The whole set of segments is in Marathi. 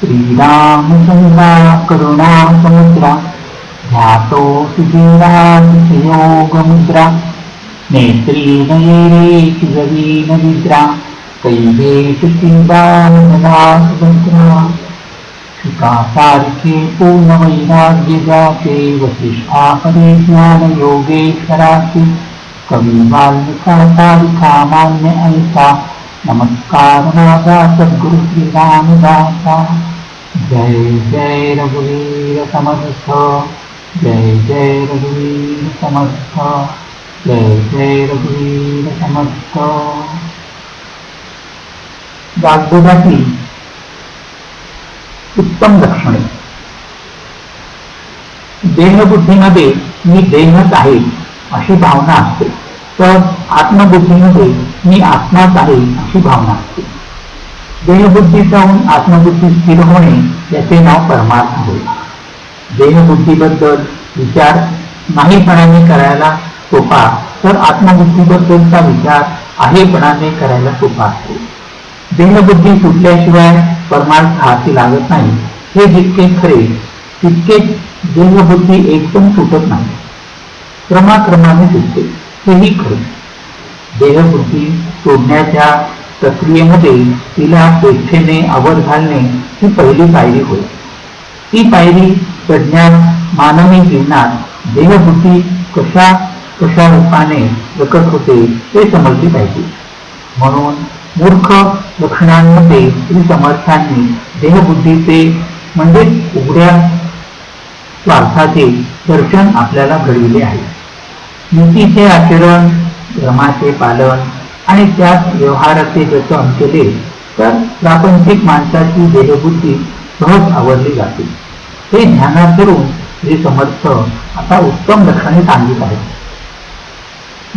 स्त्रीणां सङ्ग्रा करुणां सुद्रा ध्यातो सुन्तयोगमुद्रा नेत्रे नयेतु रवीननिद्रा कैलेशिङ्गान्नवैराग्यदाके वसिष्ठापरि ज्ञानयोगेश्वरासि कविबाल्कालिकामान्य अयिका नमस्कारमादा सद्गुरुश्री रामदाका सद्गुरु श्री रामदासा जय जय रघुवीर समर्थ जय जय रघुवीर समर्थ जय जय रघुवीर समर्थ वाग्बोधाची उत्तम लक्षणे देहबुद्धीमध्ये मी देहच आहे अशी भावना असते तर आत्मबुद्धीमध्ये मी आत्माच आहे अशी भावना असते देहबुद्धी जाऊन आत्मबुद्धी स्थिर होणे याचे नाव परमार्थ होय देहबुद्धीबद्दल विचार नाहीपणाने करायला सोपा तर आत्मबुद्धीबद्दलचा विचार आहेपणाने करायला सोपा असतो. देहबुद्धी सुटल्याशिवाय परमार्थ हाती लागत नाही. हे जितके खरे तितकेच देहबुद्धी एकदम सुटत नाही. क्रमाक्रमाने सुटते. हेही खरे. देहबुद्धी सोडण्याच्या प्रक्रियेमध्ये तिला स्वेच्छेने आवर घालणे ही पहिली पायरी होय. ती पायरी प्रज्ञान मानवी जीवनात देहबुद्धी कशा कशा रूपाने प्रकट होते ते समजले पाहिजे. म्हणून मूर्ख लक्षणांमध्ये श्री समर्थांनी देहबुद्धीचे म्हणजेच उघड्या स्वार्थाचे दर्शन आपल्याला घडविले आहे. नीतीचे आचरण धर्माचे पालन आणि त्यात व्यवहाराचे जतन केले तर प्रापंचिक माणसाची देहबुद्धी सहज आवडली जाते. हे ध्यानात धरून श्री समर्थ आता उत्तम लक्षणे सांगित आहे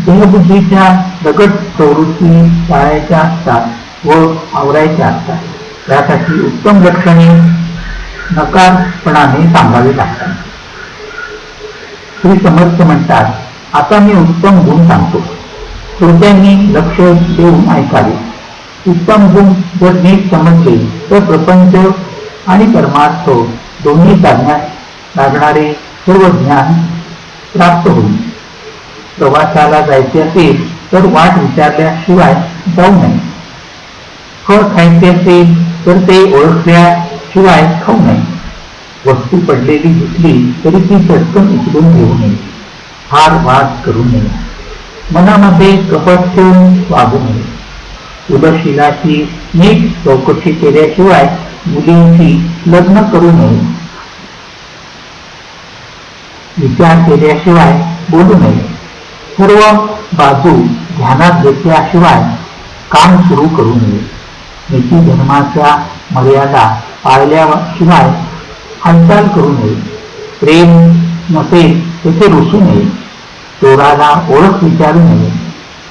देहबुद्धीच्या प्रगट प्रवृत्ती टाळायच्या असतात व आवरायच्या असतात. त्यासाठी उत्तम लक्षणे नकारपणाने सांगावी लागतात. श्री समर्थ म्हणतात आता मी उत्तम गुण सांगतो. श्रोत्यांनी लक्ष देऊन ऐकावे. उत्तम गुण जर नीट समजले तर प्रपंच आणि परमार्थ दोन्ही साधण्यास लागणारे सर्व ज्ञान प्राप्त होईल. प्रवासाला जायचे असेल तर वाट विचारल्याशिवाय जाऊ नये. फळ खायचे असेल तर ते ओळखल्याशिवाय खाऊ नये. वस्तू पडलेली दिसली तरी ती चटकन उचलून घेऊ नये. फार वाद करू नये. मनामध्ये कपट ठेवून वागू नये. उदशिलाची नीट चौकशी केल्याशिवाय मुलींची लग्न करू नये. विचार केल्याशिवाय बोलू नये. सर्व बाजू ध्यानात घेतल्याशिवाय काम सुरू करू नये. नीती धर्माच्या मर्यादा पाळल्याशिवाय हालचाल करू नये. प्रेम नसेल तेथे रुसू नये. चोराला ओळख विचारू नये.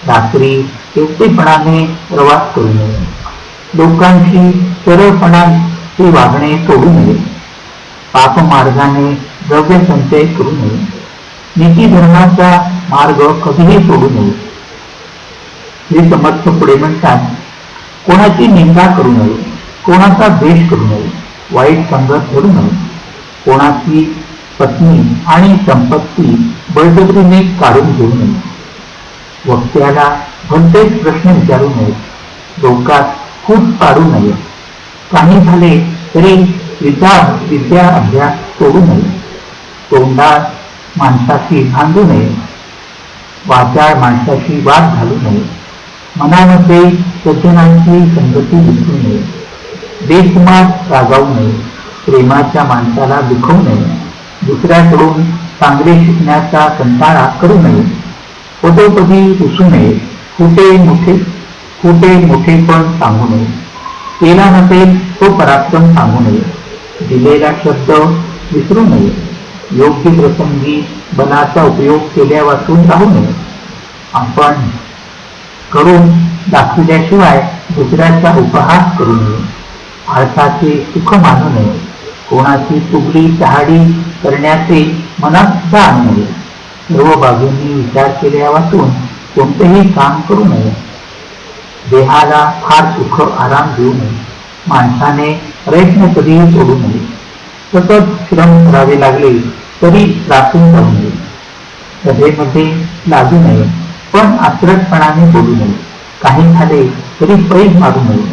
रात्री एकटेपणाने प्रवास करू नये. लोकांशी सरळपणाने वागणे सोडू नये. पापमार्गाने द्रव्य संचय करू नये. नीती धर्माचा मार्ग कधीही सोडू नये. श्री समर्थ पुढे म्हणतात कोणाची निंदा करू नये कोणाचा द्वेष करू नये वाईट संगत धरू नये. कोणाची पत्नी आणि संपत्ती बळजबरीने काढून घेऊ नये वक्त्याला भलतेच प्रश्न विचारू नये लोकात खूप पाडू नये. काही झाले तरी विद्या विद्या अभ्यास सोडू नये. तोंडाळ माणसाशी भांडू नये. वाचाळ माणसाशी वाद घालू नये. मनामध्ये सज्जनांची संगती दिसू नये. बेसुमार रागावू नये. प्रेमाच्या माणसाला दुखवू नये. दुसऱ्याकडून चांगले शिकण्याचा कंटाळा करू नये. पदोपदी रुसू नये. कुठे मोठे कुठे मोठे पण सांगू नये. केला नसेल तो पराक्रम सांगू नये. दिलेला शब्द विसरू नये. योग्य प्रसंगी बलाचा उपयोग केल्या वाचून राहू नये. आपण करून दाखविल्याशिवाय दुसऱ्याचा उपहास करू नये. आळसाचे सुख मानू नये. कोणाची चुगली चहाडी करण्याचे मनात सुद्धा आणू नये सर्व बाजूंनी विचार केल्या वाचून कोणतेही काम करू नये. देहाला फार सुख आराम देऊ नये. माणसाने प्रयत्न कधीही सोडू नये. सतत श्रम करावे लागले तरी त्रासून जाऊ नये. सभेमध्ये लागू नये पण आचरटपणाने बोलू नये. काही झाले तरी पैज मारू नये.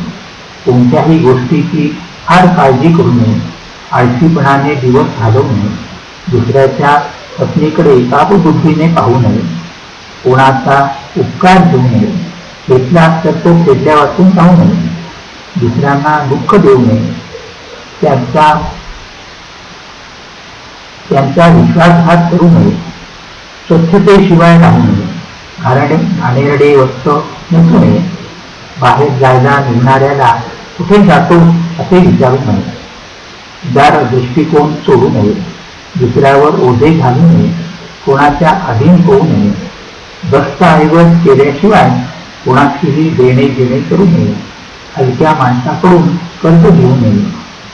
कोणत्याही गोष्टीची फार काळजी करू नये. आळशीपणाने दिवस घालवू नये. दुसऱ्याच्या पत्नीकडे कापबुद्धीने पाहू नये. कोणाचा उपकार घेऊ नये. घेतला तर तो फेडल्या वाचून जाऊ नये. दुसऱ्यांना दुःख देऊ नये. त्यांचा त्यांचा विश्वासघात करू नये. स्वच्छतेशिवाय राहू नये. कारण घाणेरडे वस्त्र नसू नये. बाहेर जायला निघणाऱ्याला कुठे जातो असे विचारू नये. दार दृष्टिकोन सोडू नये. दुसऱ्यावर ओझे घालू नये. कोणाच्या अधीन होऊ नये. दस्तऐवज केल्याशिवाय कोणाशीही देणे घेणे करू नये. हलक्या माणसाकडून कर्ज घेऊ नये.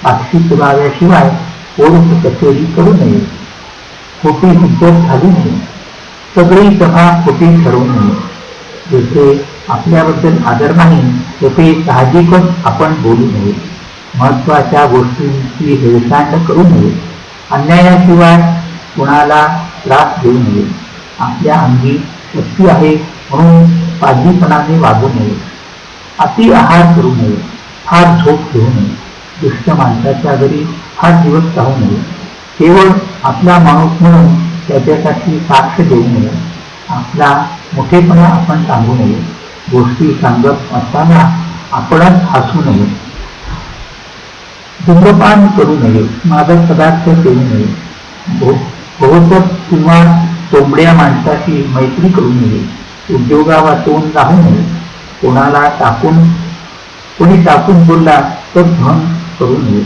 साक्षी पुराव्याशिवाय कोर्ट कचेरी करू नये. खोटी हुज्जत घालू नये. सगळी सभा खोटी ठरवू नये. जेथे आपल्याबद्दल आदर नाही तेथे साहजिकच आपण बोलू नये. महत्त्वाच्या गोष्टींची हेळसांड करू नये. अन्यायाशिवाय कुणाला त्रास देऊ नये. आपल्या अंगी शक्ती आहे म्हणून पाजीपणाने वागू नये. अति आहार करू नये. फार झोप घेऊ नये. दुष्ट माणसाच्या घरी फार दिवस राहू नये. केवळ आपला माणूस म्हणून त्याच्यासाठी साक्ष देऊ नये. आपला मोठेपणा आपण सांगू नये. गोष्टी सांगत असताना आपणच हसू नये. धूम्रपान करू नये माझा पदार्थ करू नये भो- किंवा तोंबड्या माणसाची मैत्री करू नये उद्योगा तोंड राहू नये कोणाला टाकून कोणी टाकून बोलला तर धन करू नये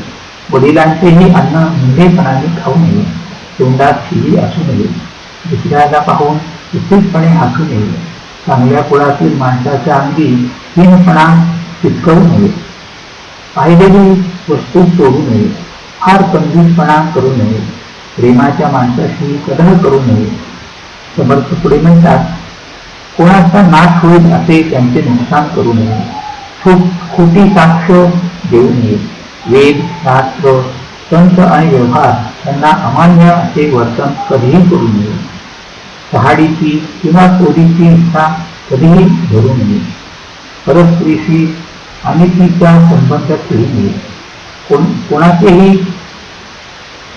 वडिलांचेही अन्न मुंढेपणाने खाऊ नये तोंडात शिवी असू नये दुसऱ्याला पाहून उचितपणे हसू नये चांगल्या कुळातील माणसाच्या अंगी हीनपणा चिटकवू नये. पाहिलेली वस्तू सोडू नये फार कंजूसपणा करू नये प्रेमाच्या माणसाशी कलह करू नये. समर्थ पुढे म्हणतात कोणाचा नाश होईल असे त्यांचे नुकसान करू नये. खूप खोटी साक्ष देऊ नये. वेद शास्त्र संत आणि व्यवहार यांना अमान्य असे वर्तन कधीही करू नये. पहाडीची किंवा चोरीची इच्छा कधीही धरू नये. परस्त्रीशी आणि ती त्या संबंधात नये कोण कोणाचेही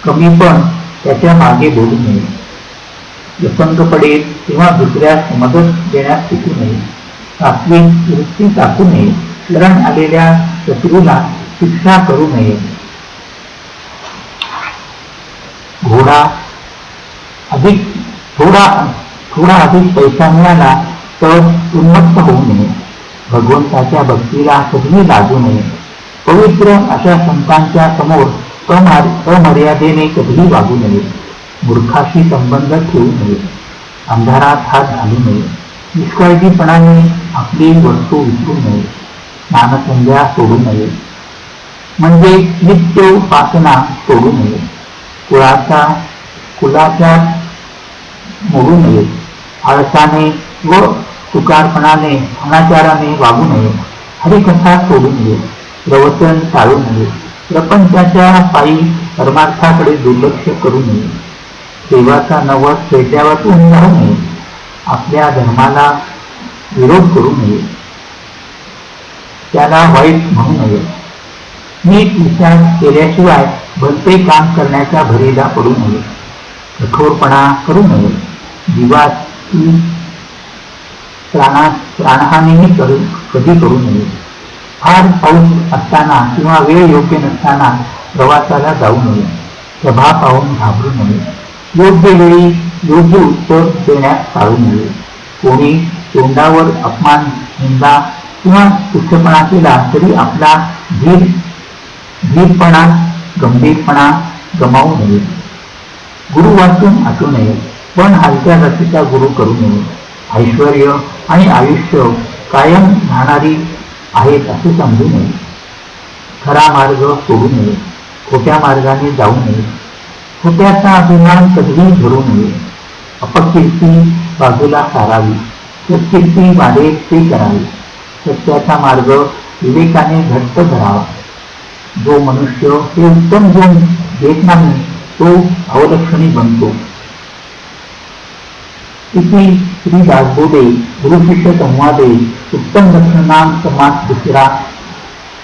कमीपण त्याच्यामागे बोलू नये. व्यसंग पडेल किंवा दुसऱ्यास मदत देण्यास शिकू नये. सात्विक वृत्ती टाकू नये. शरण आलेल्या शत्रूला शिक्षा करू नये. घोडा अधिक थोडा थोडा अधिक पैसा मिळाला तर उन्मत्त होऊ नये. भगवंताच्या भक्तीला कधीही लागू नये. पवित्र अशा संतांच्या समोर अमार- अमर्यादेने कधीही वागू नये. मूर्खाशी संबंध ठेवू नये. अंधारात हात घालू नये. निष्काळजीपणाने आपली वस्तू विसरू नये. स्नानसंध्या सोडू नये. म्हणजे नित्य उपासना सोडू नये. कुळाचा कुलाच्या मोडू नये. आळसाने व तुकारपणाने अनाचाराने वागू नये. हरिकथा सोडू नये. प्रवचन टाळू नये. प्रपंचाच्या पायी परमार्थाकडे दुर्लक्ष करू नये. देवाचा नवस पेट्यावर राहू नये. आपल्या धर्माला विरोध करू नये. त्याला वाईट म्हणू नये. नीट विचार केल्याशिवाय भलते काम करण्याच्या भरीला पडू नये. कठोरपणा करू नये. जीवाची प्राणा प्राणहानीही करू कधी करू नये. फार पाऊस असताना किंवा वेळ योग्य नसताना प्रवासाला जाऊ नये. प्रभा पाहून घाबरू नये. योग्य वेळी योग्य उत्तर देण्यास टाळू नये. कोणी तोंडावर अपमान निंदा किंवा तुच्छपणा केला तरी आपला धीर धीरपणा गंभीरपणा गमावू नये. गुरु वाचून असू नये. पण हलक्या जातीचा गुरु करू नये. ऐश्वर आणि आयुष्य कायम राहणारी आहेत असे समजू नये. खरा मार्ग सोडू नये. खोट्या मार्गाने जाऊ नये. खोट्याचा अभिमान कधीही धरू नये. अपकिर्ती बाजूला सारावी. सत्कीर्ती वाढेल ते करावी. सत्याचा मार्ग विवेकाने घट्ट धरावा. जो मनुष्य हे उत्तम गुण घेत नाही तो अवलक्षणी बनतो. इथे श्री दासबोधे गुरुशिष्य संवादे उत्तम दक्षिणा समाज दुसरा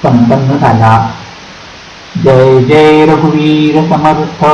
संपन्न झाला. जय जय रघुवीर समर्थ.